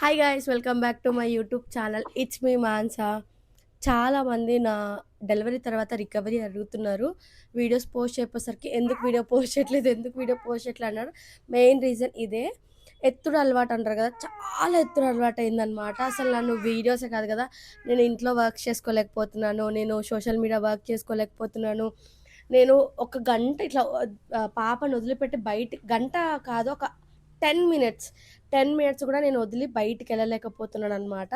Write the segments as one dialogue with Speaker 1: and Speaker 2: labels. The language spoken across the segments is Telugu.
Speaker 1: Hi guys welcome back to my YouTube channel it's me Mansa చాలామంది నా డెలివరీ తర్వాత రికవరీ అడుగుతున్నారు. వీడియోస్ పోస్ట్ చేయపోసరికి ఎందుకు వీడియో పోస్ట్ చేయట్లేదు ఎందుకు వీడియో పోస్ట్ చేయట్లేదు అన్నారు. మెయిన్ రీజన్ ఇదే. ఎత్తుడు అలవాటు అంటారు కదా చాలా ఎత్తుడు అలవాటు అయిందనమాట అసలు నన్ను వీడియోసే కాదు కదా నేను ఇంట్లో వర్క్ చేసుకోలేకపోతున్నాను నేను సోషల్ మీడియా వర్క్ చేసుకోలేకపోతున్నాను. నేను ఒక గంట ఇట్లా పాపను వదిలిపెట్టి బయట గంట కాదు ఒక టెన్ మినిట్స్ టెన్ మినిట్స్ కూడా నేను వదిలి బయటికి వెళ్ళలేకపోతున్నాను అనమాట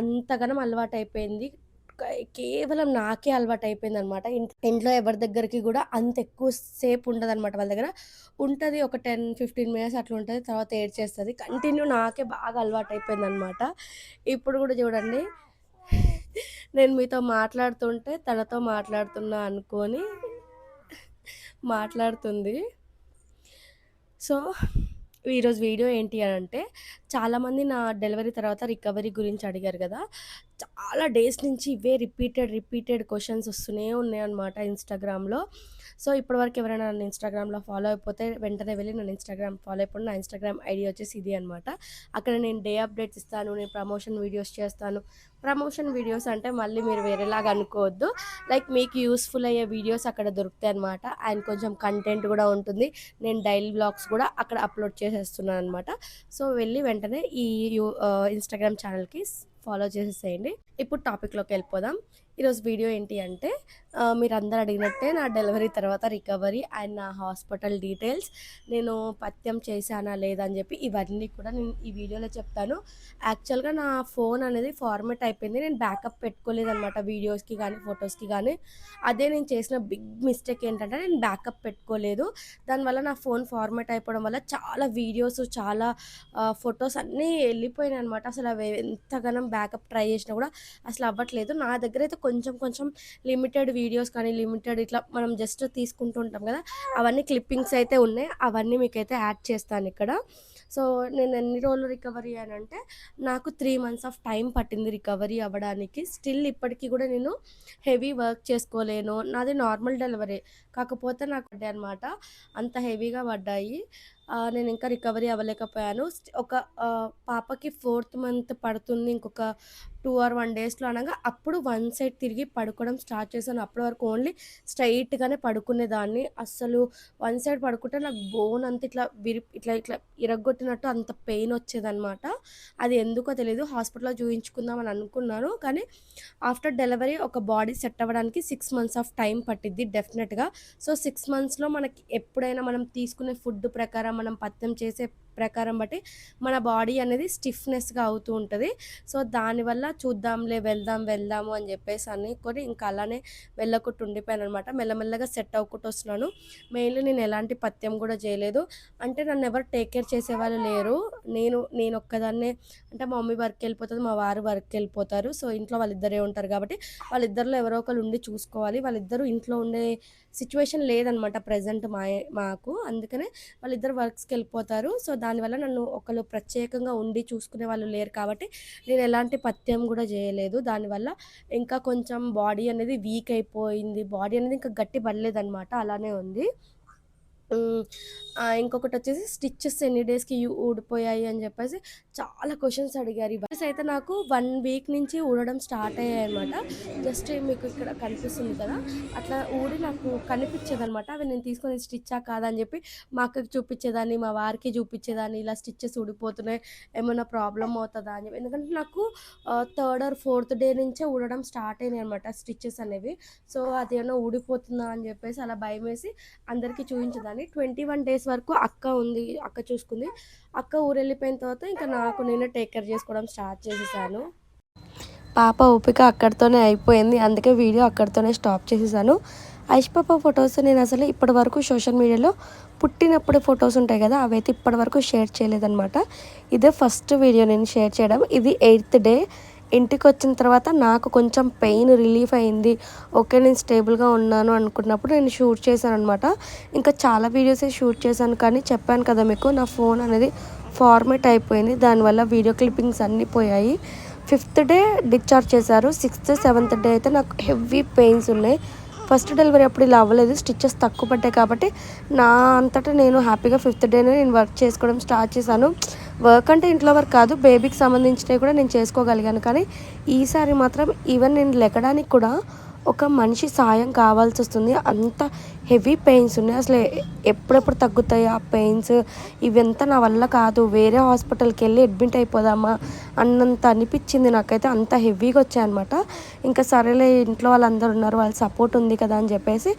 Speaker 1: అంతగానం అలవాటు అయిపోయింది కేవలం నాకే అలవాటు అయిపోయింది అనమాట ఇంట్లో ఎవరి దగ్గరికి కూడా అంత ఎక్కువ సేపు ఉండదు అనమాట వాళ్ళ దగ్గర. ఉంటుంది ఒక టెన్ ఫిఫ్టీన్ మినిట్స్ అట్లా ఉంటుంది. తర్వాత ఏడ్ చేస్తుంది కంటిన్యూ నాకే బాగా అలవాటు అయిపోయింది అనమాట ఇప్పుడు కూడా చూడండి. నేను మీతో మాట్లాడుతుంటే తనతో మాట్లాడుతున్నా అనుకొని మాట్లాడుతుంది. సో ఈరోజు వీడియో ఏంటి అని అంటే చాలామంది నా డెలివరీ తర్వాత రికవరీ గురించి అడిగారు కదా. చాలా డేస్ నుంచి ఇవే రిపీటెడ్ రిపీటెడ్ క్వశ్చన్స్ వస్తూనే ఉన్నాయి అనమాట ఇన్స్టాగ్రామ్లో. సో ఇప్పటివరకు ఎవరైనా నన్ను ఇన్స్టాగ్రామ్లో ఫాలో అయిపోతే వెంటనే వెళ్ళి నన్ను ఇన్స్టాగ్రామ్ ఫాలో అయిపోయి నా ఇన్స్టాగ్రామ్ ఐడి వచ్చేసి ఇది అనమాట అక్కడ నేను డే అప్డేట్స్ ఇస్తాను నేను ప్రమోషన్ వీడియోస్ చేస్తాను. ప్రమోషన్ వీడియోస్ అంటే మళ్ళీ మీరు వేరేలాగా అనుకోవద్దు. లైక్ మీకు యూస్ఫుల్ అయ్యే వీడియోస్ అక్కడ దొరుకుతాయి అనమాట అండ్ కొంచెం కంటెంట్ కూడా ఉంటుంది. నేను డైలీ బ్లాగ్స్ కూడా అక్కడ అప్లోడ్ చేసేస్తున్నాను అనమాట సో వెళ్ళి వెంటనే ఈ ఇన్స్టాగ్రామ్ ఛానల్కి ఫాలో చేసేసేయండి. ఇప్పుడు టాపిక్లోకి వెళ్ళిపోదాం. ఈరోజు వీడియో ఏంటి అంటే మీరు అందరు అడిగినట్టే నా డెలివరీ తర్వాత రికవరీ అండ్ నా హాస్పిటల్ డీటెయిల్స్. నేను పత్యం చేశానా లేదా అని చెప్పి ఇవన్నీ కూడా నేను ఈ వీడియోలో చెప్తాను. యాక్చువల్గా నా ఫోన్ అనేది ఫార్మేట్ అయిపోయింది. నేను బ్యాకప్ పెట్టుకోలేదన్నమాట వీడియోస్కి కానీ ఫొటోస్కి కానీ అదే నేను చేసిన బిగ్ మిస్టేక్ ఏంటంటే నేను బ్యాకప్ పెట్టుకోలేదు. దానివల్ల నా ఫోన్ ఫార్మేట్ అయిపోవడం వల్ల చాలా వీడియోస్ చాలా ఫొటోస్ అన్నీ వెళ్ళిపోయినాయి అనమాట అసలు అవి ఎంతగానో బ్యాకప్ ట్రై చేసినా కూడా అసలు అవ్వట్లేదు. నా దగ్గర అయితే కొంచెం కొంచెం లిమిటెడ్ వీడియోస్ కానీ లిమిటెడ్ ఇట్లా మనం జస్ట్ తీసుకుంటూ ఉంటాం కదా అవన్నీ క్లిప్పింగ్స్ అయితే ఉన్నాయి అవన్నీ మీకైతే యాడ్ చేస్తాను ఇక్కడ. సో నేను ఎన్ని రోజులు రికవరీ అని అంటే నాకు త్రీ మంత్స్ ఆఫ్ టైం పట్టింది రికవరీ అవ్వడానికి. స్టిల్ ఇప్పటికీ కూడా నేను హెవీ వర్క్ చేసుకోలేను. నాది నార్మల్ డెలివరీ కాకపోతే నాకు పడ్డాయి అనమాట అంత హెవీగా పడ్డాయి. నేను ఇంకా రికవరీ అవ్వలేకపోయాను. ఒక పాపకి ఫోర్త్ మంత్ పడుతుంది ఇంకొక టూ ఆర్ వన్ డేస్లో అనగా అప్పుడు వన్ సైడ్ తిరిగి పడుకోవడం స్టార్ట్ చేశాను. అప్పటి వరకు ఓన్లీ స్ట్రైట్గానే పడుకునేదాన్ని. అస్సలు వన్ సైడ్ పడుకుంటే నాకు బోన్ అంత ఇట్లా విరి ఇట్లా ఇట్లా ఇరగొట్టినట్టు అంత పెయిన్ వచ్చేదనమాట అది ఎందుకో తెలియదు హాస్పిటల్లో చూపించుకుందాం అని అనుకున్నాను. కానీ ఆఫ్టర్ డెలివరీ ఒక బాడీ సెట్ అవ్వడానికి సిక్స్ మంత్స్ ఆఫ్ టైం పట్టిద్ది డెఫినెట్గా. సో సిక్స్ మంత్స్లో మనకి ఎప్పుడైనా మనం తీసుకునే ఫుడ్ ప్రకారం మనం పత్యం చేసే ప్రకారం బట్టి మన బాడీ అనేది స్టిఫ్నెస్గా అవుతూ ఉంటుంది. సో దానివల్ల చూద్దాంలే వెళ్దాం వెళ్దాము అని చెప్పేసి అనుకొని ఇంకా అలానే వెళ్ళకుండా ఉండిపోయాను అనమాట మెల్లమెల్లగా సెట్ అవ్వకుండా వస్తున్నాను. మెయిన్లీ నేను ఎలాంటి పథ్యం కూడా చేయలేదు. అంటే నన్ను ఎవరు టేక్ కేర్ చేసేవాళ్ళు లేరు. నేను నేను ఒక్కదాన్నే అంటే మా మమ్మీ వర్క్ వెళ్ళిపోతుంది మా వారు వర్క్ వెళ్ళిపోతారు. సో ఇంట్లో వాళ్ళిద్దరే ఉంటారు కాబట్టి వాళ్ళిద్దరిలో ఎవరో ఒకరు ఉండి చూసుకోవాలి. వాళ్ళిద్దరూ ఇంట్లో ఉండే సిచ్యువేషన్ లేదనమాట ప్రజెంట్ మా మాకు. అందుకనే వాళ్ళిద్దరు వర్క్స్కి వెళ్ళిపోతారు. సో దానివల్ల నన్ను ఒకరు ప్రత్యేకంగా ఉండి చూసుకునే వాళ్ళు లేరు కాబట్టి నేను ఎలాంటి పథ్యం కూడా చేయలేదు. దానివల్ల ఇంకా కొంచెం బాడీ అనేది వీక్ అయిపోయింది. బాడీ అనేది ఇంకా గట్టి పడలేదన్నమాట అలానే ఉంది. ఇంకొకటి వచ్చేసి స్టిచ్చెస్ ఎన్ని డేస్కి ఊడిపోయాయి అని చెప్పేసి చాలా క్వశ్చన్స్ అడిగారు ఇవన్నీ అయితే నాకు వన్ వీక్ నుంచి ఊడడం స్టార్ట్ అయ్యాయి అనమాట జస్ట్ మీకు ఇక్కడ కనిపిస్తుంది కదా అట్లా ఊడి నాకు కనిపించేది అనమాట అవి నేను తీసుకొని స్టిచ్చా కాదని చెప్పి మా అక్కకి చూపించేదాన్ని మా వారికి చూపించేదాన్ని ఇలా స్టిచ్చెస్ ఊడిపోతున్నాయి ఏమైనా ప్రాబ్లం అవుతుందా అని చెప్పి. ఎందుకంటే నాకు థర్డ్ ఆర్ ఫోర్త్ డే నుంచే ఊడడం స్టార్ట్ అయినాయి అనమాట స్టిచ్చెస్ అనేవి. సో అది ఏమైనా ఊడిపోతుందా అని చెప్పేసి అలా భయం వేసి అందరికీ చూపించేదాన్ని. కానీ ట్వంటీ వన్ డేస్ వరకు అక్క ఉంది అక్క చూసుకుంది. అక్క ఊరు వెళ్ళిపోయిన తర్వాత ఇంకా నాకు నేను టేక్ కేర్ చేసుకోవడం స్టార్ట్ చేసేసాను. పాప ఓపిక అక్కడితోనే అయిపోయింది. అందుకే వీడియో అక్కడితోనే స్టాప్ చేసేసాను. ఐష్ పాప ఫొటోస్ నేను అసలు ఇప్పటి వరకు సోషల్ మీడియాలో పుట్టినప్పుడు ఫొటోస్ ఉంటాయి కదా అవైతే ఇప్పటి వరకు షేర్ చేయలేదన్నమాట. ఇదే ఫస్ట్ వీడియో నేను షేర్ చేయడం. ఇది ఎయిత్ డే ఇంటికి వచ్చిన తర్వాత నాకు కొంచెం పెయిన్ రిలీఫ్ అయింది. ఓకే నేను స్టేబుల్గా ఉన్నాను అనుకున్నప్పుడు నేను షూట్ చేశాను అనమాట ఇంకా చాలా వీడియోసే షూట్ చేశాను కానీ చెప్పాను కదా మీకు నా ఫోన్ అనేది ఫార్మేట్ అయిపోయింది. దానివల్ల వీడియో క్లిప్పింగ్స్ అన్నీ పోయాయి. ఫిఫ్త్ డే డిశ్చార్జ్ చేశారు. సిక్స్త్ సెవెంత్ డే అయితే నాకు హెవీ పెయిన్స్ ఉన్నాయి. ఫస్ట్ డెలివరీ అప్పుడు ఇలా అవ్వలేదు. స్టిచ్చెస్ తక్కువ పడ్డాయి కాబట్టి నా అంతటా నేను హ్యాపీగా ఫిఫ్త్ డేనే నేను వర్క్ చేసుకోవడం స్టార్ట్ చేశాను. వర్క్ అంటే ఇంట్లో వర్క్ కాదు బేబీకి సంబంధించినవి కూడా నేను చేసుకోగలిగాను. కానీ ఈసారి మాత్రం ఈవెన్ నేను లెక్కడానికి కూడా ఒక మనిషి సాయం కావాల్సి వస్తుంది. అంత హెవీ పెయిన్స్ ఉన్నాయి. అసలు ఎప్పుడెప్పుడు తగ్గుతాయి ఆ పెయిన్స్? ఇవంతా నా వల్ల కాదు. వేరే హాస్పిటల్కి వెళ్ళి అడ్మిట్ అయిపోదామా అన్నంత అనిపించింది నాకైతే. అంత హెవీగా వచ్చాయన్నమాట. ఇంకా సరేలే ఇంట్లో వాళ్ళందరూ ఉన్నారు వాళ్ళ సపోర్ట్ ఉంది కదా అని చెప్పేసి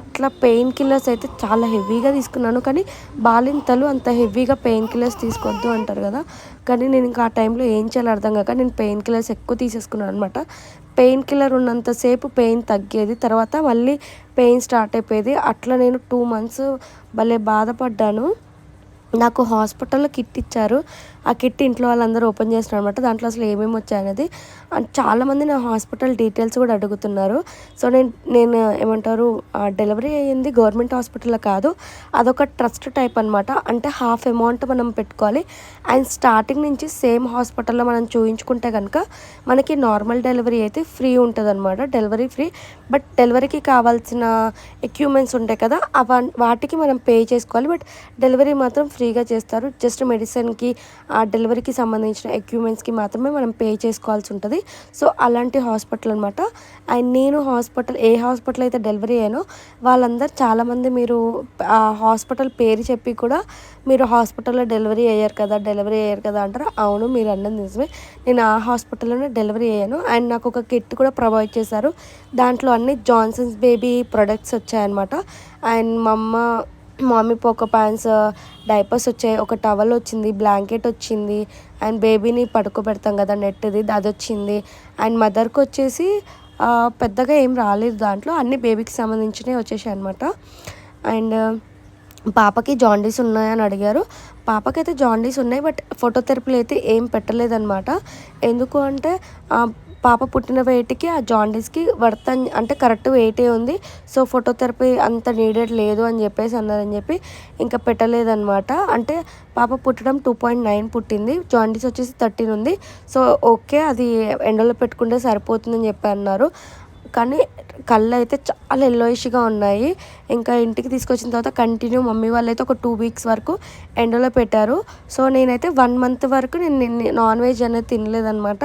Speaker 1: అట్లా పెయిన్ కిల్లర్స్ అయితే చాలా హెవీగా తీసుకున్నాను. కానీ బాలింతలు అంత హెవీగా పెయిన్ కిల్లర్స్ తీసుకోవద్దు అంటారు కదా. కానీ నేను ఇంకా ఆ టైంలో ఏం చేయాలో అర్థం కాక నేను పెయిన్ కిల్లర్స్ ఎక్కువ తీసేసుకున్నాను అనమాట పెయిన్ కిల్లర్ ఉన్నంతసేపు పెయిన్ తగ్గేది. తర్వాత మళ్ళీ పెయిన్ స్టార్ట్ అయిపోయేది. అట్లా నేను టూ మంత్స్ భలే బాధపడ్డాను. నాకు హాస్పిటల్లో కిట్ ఇచ్చారు. ఆ కిట్ ఇంట్లో వాళ్ళందరూ ఓపెన్ చేస్తున్నారు అనమాట దాంట్లో అసలు ఏమేమి వచ్చాయనేది అండ్ చాలామంది నా హాస్పిటల్ డీటెయిల్స్ కూడా అడుగుతున్నారు. సో నేను నేను ఏమంటారు డెలివరీ అయ్యింది గవర్నమెంట్ హాస్పిటల్లో కాదు అదొక ట్రస్ట్ టైప్ అనమాట అంటే హాఫ్ అమౌంట్ మనం పెట్టుకోవాలి. అండ్ స్టార్టింగ్ నుంచి సేమ్ హాస్పిటల్లో మనం చూయించుకుంటే కనుక మనకి నార్మల్ డెలివరీ అయితే ఫ్రీ ఉంటుంది అనమాట డెలివరీ ఫ్రీ. బట్ డెలివరీకి కావాల్సిన ఎక్విప్మెంట్స్ ఉంటాయి కదా అవ వాటికి మనం పే చేసుకోవాలి. బట్ డెలివరీ మాత్రం ఫ్రీగా చేస్తారు. జస్ట్ మెడిసిన్కి ఆ డెలివరీకి సంబంధించిన ఎక్విప్మెంట్స్కి మాత్రమే మనం పే చేసుకోవాల్సి ఉంటుంది. సో అలాంటి హాస్పిటల్ అనమాట అండ్ నేను హాస్పిటల్ ఏ హాస్పిటల్ అయితే డెలివరీ అయ్యానో వాళ్ళందరూ చాలామంది మీరు ఆ హాస్పిటల్ పేరు చెప్పి కూడా మీరు హాస్పిటల్లో డెలివరీ అయ్యారు కదా డెలివరీ అయ్యారు కదా అంటారు. అవును మీరు అన్నది నిజమే. నేను ఆ హాస్పిటల్లోనే డెలివరీ అయ్యాను. అండ్ నాకు ఒక కిట్ కూడా ప్రొవైడ్ చేశారు. దాంట్లో అన్ని జాన్సన్స్ బేబీ ప్రొడక్ట్స్ వచ్చాయన్నమాట. అండ్ మా అమ్మ మమ్మీ పోక ప్యాంట్స్ డైపర్స్ వచ్చాయి. ఒక టవల్ వచ్చింది బ్లాంకెట్ వచ్చింది. అండ్ బేబీని పడుకోబెడతాం కదా నెట్ది అది వచ్చింది అండ్ మదర్కి వచ్చేసి పెద్దగా ఏం రాలేదు దాంట్లో. అన్ని బేబీకి సంబంధించినవి వచ్చేసాయి అనమాట అండ్ పాపకి జాండీస్ ఉన్నాయని అడిగారు. పాపకైతే జాండీస్ ఉన్నాయి బట్ ఫోటోథెరపీలు అయితే ఏం పెట్టలేదన్నమాట. ఎందుకు అంటే పాప పుట్టిన వెయిట్కి ఆ జాండీస్కి వర్త్ అంటే కరెక్ట్ వెయిటే ఉంది. సో ఫోటోథెరపీ అంత నీడెడ్ లేదు అని చెప్పేసి అన్నారని చెప్పి ఇంకా పెట్టలేదన్నమాట. అంటే పాప పుట్టడం టూ పాయింట్ నైన్ పుట్టింది. జాండీస్ వచ్చేసి థర్టీన్ ఉంది. సో ఓకే అది ఎండలో పెట్టుకుంటే సరిపోతుందని చెప్పి అన్నారు. కానీ కళ్ళు అయితే చాలా ఎల్లోయిష్గా ఉన్నాయి. ఇంకా ఇంటికి తీసుకొచ్చిన తర్వాత కంటిన్యూ మమ్మీ వాళ్ళు అయితే ఒక టూ వీక్స్ వరకు ఎండలో పెట్టారు. సో నేనైతే వన్ మంత్ వరకు నేను నాన్ వెజ్ అనేది తినలేదనమాట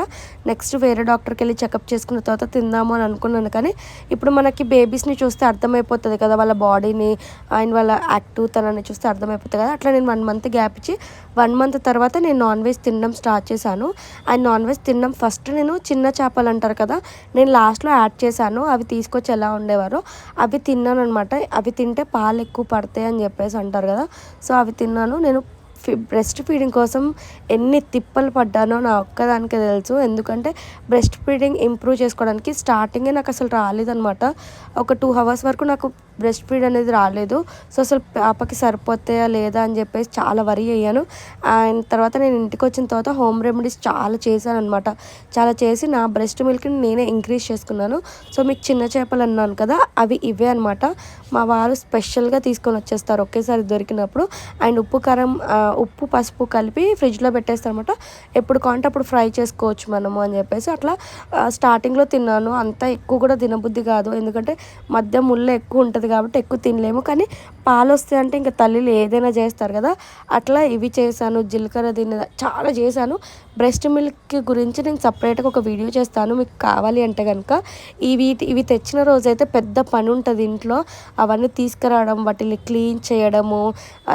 Speaker 1: నెక్స్ట్ వేరే డాక్టర్కి వెళ్ళి చెకప్ చేసుకున్న తర్వాత తిందాము అని అనుకున్నాను. కానీ ఇప్పుడు మనకి బేబీస్ని చూస్తే అర్థమైపోతుంది కదా వాళ్ళ బాడీని అండ్ వాళ్ళ యాక్టివ్ తనని చూస్తే అర్థమైపోతుంది కదా. అట్లా నేను వన్ మంత్ గ్యాప్ ఇచ్చి వన్ మంత్ తర్వాత నేను నాన్ వెజ్ తినడం స్టార్ట్ చేశాను. అండ్ నాన్ వెజ్ తినడం ఫస్ట్ నేను చిన్న చేపలు అంటారు కదా నేను లాస్ట్లో యాడ్ చేశాను. అవి తీసుకొచ్చి ఎలా ఉండేవారో అవి తిన్నాను అనమాట అవి తింటే పాలు ఎక్కువ పడతాయి అని చెప్పేసి అంటారు కదా. సో అవి తిన్నాను. నేను బ్రెస్ట్ ఫీడింగ్ కోసం ఎన్ని తిప్పలు పడ్డానో నా ఒక్కదానికే తెలుసు. ఎందుకంటే బ్రెస్ట్ ఫీడింగ్ ఇంప్రూవ్ చేసుకోవడానికి స్టార్టింగే నాకు అసలు రాలేదనమాట ఒక టూ అవర్స్ వరకు నాకు బ్రెస్ట్ ఫీడ్ అనేది రాలేదు. సో అసలు పాపకి సరిపోతాయా లేదా అని చెప్పేసి చాలా వరి అయ్యాను. అండ్ తర్వాత నేను ఇంటికి వచ్చిన తర్వాత హోమ్ రెమెడీస్ చాలా చేశాను అనమాట చాలా చేసి నా బ్రెస్ట్ మిల్క్ని నేనే ఇంక్రీజ్ చేసుకున్నాను. సో మీకు చిన్న చేపలు అన్నాను కదా అవి ఇవే అనమాట మా వారు స్పెషల్గా తీసుకొని వచ్చేస్తారు ఒకేసారి దొరికినప్పుడు. అండ్ ఉప్పు కారం ఉప్పు పసుపు కలిపి ఫ్రిడ్జ్లో పెట్టేస్తారు అనమాట ఎప్పుడు కావాలంటే అప్పుడు ఫ్రై చేసుకోవచ్చు మనము అని చెప్పేసి అట్లా స్టార్టింగ్లో తిన్నాను. అంత ఎక్కువ కూడా తినబుద్ధి కాదు. ఎందుకంటే మధ్య ముళ్ళ ఎక్కువ ఉంటుంది కాబట్టి ఎక్కువ తినలేము. కానీ పాలు వస్తాయి అంటే ఇంకా తల్లిలు ఏదైనా చేస్తారు కదా. అట్లా ఇవి చేశాను జీలకర్ర తిన్న చాలా చేశాను. బ్రెస్ట్ మిల్క్ గురించి నేను సపరేట్గా ఒక వీడియో చేస్తాను మీకు కావాలి అంటే కనుక ఇవి ఇవి తెచ్చిన రోజైతే పెద్ద పని ఉంటుంది ఇంట్లో. అవన్నీ తీసుకురావడం వాటిని క్లీన్ చేయడము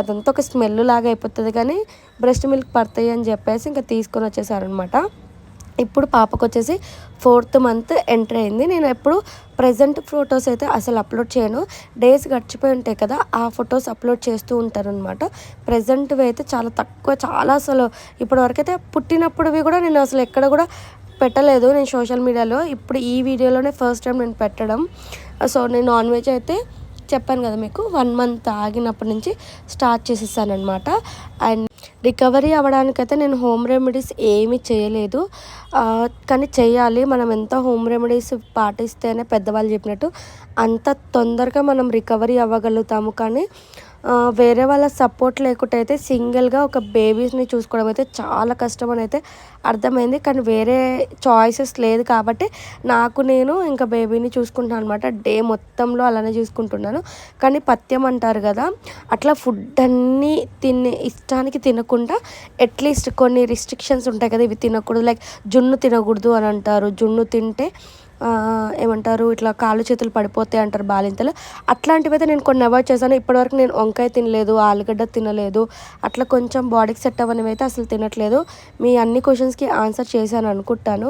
Speaker 1: అదంతా ఒక స్మెల్ లాగా అయిపోతుంది. కానీ బ్రెస్ట్ మిల్క్ పడతాయి అని చెప్పేసి ఇంకా తీసుకొని వచ్చేసారనమాట ఇప్పుడు పాపకు వచ్చేసి ఫోర్త్ మంత్ ఎంటర్ అయింది. నేను ఎప్పుడు ప్రజెంట్ ఫొటోస్ అయితే అసలు అప్లోడ్ చేయను. డేస్ గడిచిపోయి ఉంటాయి కదా ఆ ఫొటోస్ అప్లోడ్ చేస్తూ ఉంటారనమాట ప్రజెంట్వి అయితే చాలా తక్కువ చాలా అసలు ఇప్పటివరకైతే పుట్టినప్పుడువి కూడా నేను అసలు ఎక్కడ కూడా పెట్టలేదు నేను సోషల్ మీడియాలో. ఇప్పుడు ఈ వీడియోలోనే ఫస్ట్ టైం నేను పెట్టడం. సో నేను నాన్ వెజ్ అయితే చెప్పాను కదా మీకు వన్ మంత్ ఆగినప్పటి నుంచి స్టార్ట్ చేసేసాను అనమాట అండ్ రికవరీ అవ్వడానికైతే నేను హోమ్ రెమెడీస్ ఏమీ చేయలేదు. కానీ చేయాలి. మనం ఎంత హోమ్ రెమెడీస్ పాటిస్తేనే పెద్దవాళ్ళు చెప్పినట్టు అంత తొందరగా మనం రికవరీ అవ్వగలుగుతాము. కానీ వేరే వాళ్ళ సపోర్ట్ లేకుండా అయితే సింగిల్గా ఒక బేబీస్ని చూసుకోవడం అయితే చాలా కష్టం అని అయితే అర్థమైంది. కానీ వేరే చాయిసెస్ లేదు కాబట్టి నాకు నేను ఇంకా బేబీని చూసుకుంటాను అనమాట డే మొత్తంలో అలానే చూసుకుంటున్నాను. కానీ పథ్యం అంటారు కదా అట్లా ఫుడ్ అన్నీ తినే ఇష్టానికి తినకుండా అట్లీస్ట్ కొన్ని రిస్ట్రిక్షన్స్ ఉంటాయి కదా ఇవి తినకూడదు. లైక్ జున్ను తినకూడదు అని అంటారు. జున్ను తింటే ఏమంటారు ఇట్లా కాళ్ళు చేతులు పడిపోతాయి అంటారు బాలింతలు. అట్లాంటివి అయితే నేను కొన్ని అవాయిడ్ చేశాను. ఇప్పటివరకు నేను వంకాయ తినలేదు ఆలుగడ్డ తినలేదు అట్లా కొంచెం బాడీకి సెట్ అవ్వనివి అయితే అసలు తినట్లేదు. మీ అన్ని క్వశ్చన్స్కి ఆన్సర్ చేశాను అనుకుంటాను.